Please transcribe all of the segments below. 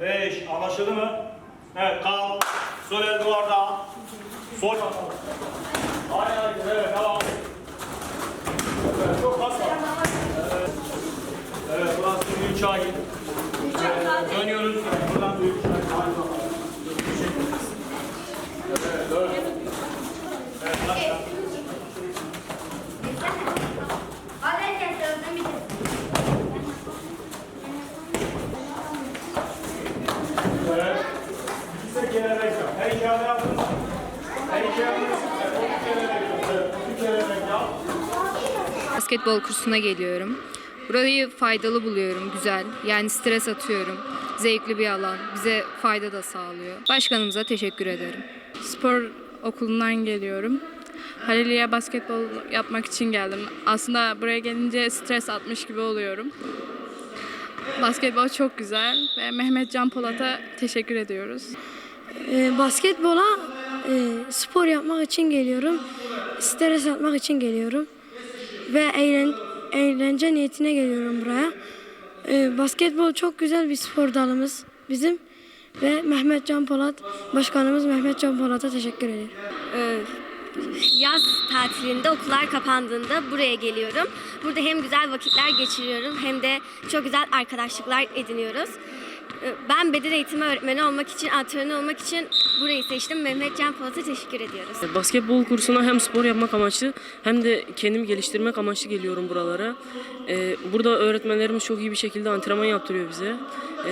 Başladı mı? Evet kal. Sol el duvarda. Sol bakalım. Hayır hayır evet tamam. Evet çok basma. Evet. Evet burası büyük çay. Evet, dönüyoruz. Buradan büyük çay. Haydi bakalım. Teşekkür ederiz. Evet dön. Evet başla. Evet. İkisi de kelebek yap. Her iki ayağını yaptın mı? Her iki ayağını Evet, Basketbol kursuna geliyorum. Burayı faydalı buluyorum, güzel. Yani stres atıyorum. Zevkli bir alan. Bize fayda da sağlıyor. Başkanımıza teşekkür ederim. Spor okulundan geliyorum. Haliliye basketbol yapmak için geldim. Aslında buraya gelince stres atmış gibi oluyorum. Basketbol çok güzel ve Mehmet Can Polat'a teşekkür ediyoruz. Ee, basketbola e, spor yapmak için geliyorum. Stres atmak için geliyorum. Ve eğlen, eğlence niyetine geliyorum buraya. Ee, basketbol çok güzel bir spor dalımız bizim. Ve Mehmet Can Polat, başkanımız Mehmet Can Polat'a teşekkür ederim. Yaz tatilinde okullar kapandığında buraya geliyorum. Burada hem güzel vakitler geçiriyorum hem de çok güzel arkadaşlıklar ediniyoruz. Ee, Ben beden eğitimi öğretmeni olmak için, antrenör olmak için burayı seçtim. Mehmet Can Polat'a teşekkür ediyoruz. Basketbol kursuna hem spor yapmak amaçlı hem de kendimi geliştirmek amaçlı geliyorum buralara. Ee, burada öğretmenlerimiz çok iyi bir şekilde antrenman yaptırıyor bize. Ee,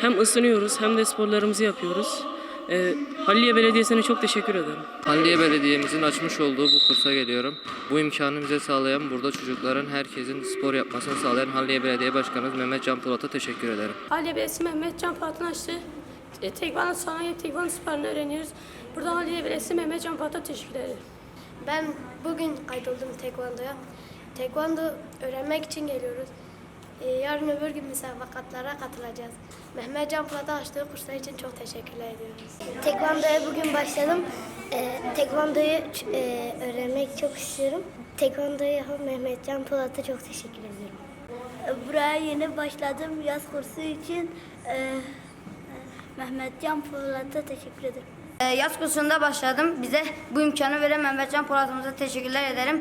hem ısınıyoruz hem de sporlarımızı yapıyoruz. Ee, Halliye Belediyesi'ne çok teşekkür ederim. Halliye Belediye'mizin açmış olduğu bu kursa geliyorum. Bu imkanı bize sağlayan, burada çocukların herkesin spor yapmasını sağlayan Halliye Belediye Başkanımız Mehmet Can Polat'a teşekkür ederim. Aliye Belediyesi Mehmet Can Polat'ın açtığı e, tekvanın sanayi tekvanın sporunu öğreniyoruz. Buradan Aliye Belediyesi Mehmet Can Polat'a teşekkür ederim. Ben bugün kaydoldum tekvandoya. Tekvando öğrenmek için geliyoruz. Ee, yarın öbür gün müsabakatlara katılacağız. Mehmet Can Polat'a açtığı kurslar için çok teşekkürler ediyoruz. Tekvandoya bugün başladım. Ee, tekvandoyu e, öğrenmek çok istiyorum. Tekvandoya Mehmet Can Polat'a çok teşekkür ediyorum. Buraya yeni başladım yaz kursu için. Mehmet Can Polat'a teşekkür ederim. Yaz kursunda başladım. Bize bu imkanı veren Mehmet Can Polat'ımıza teşekkürler ederim.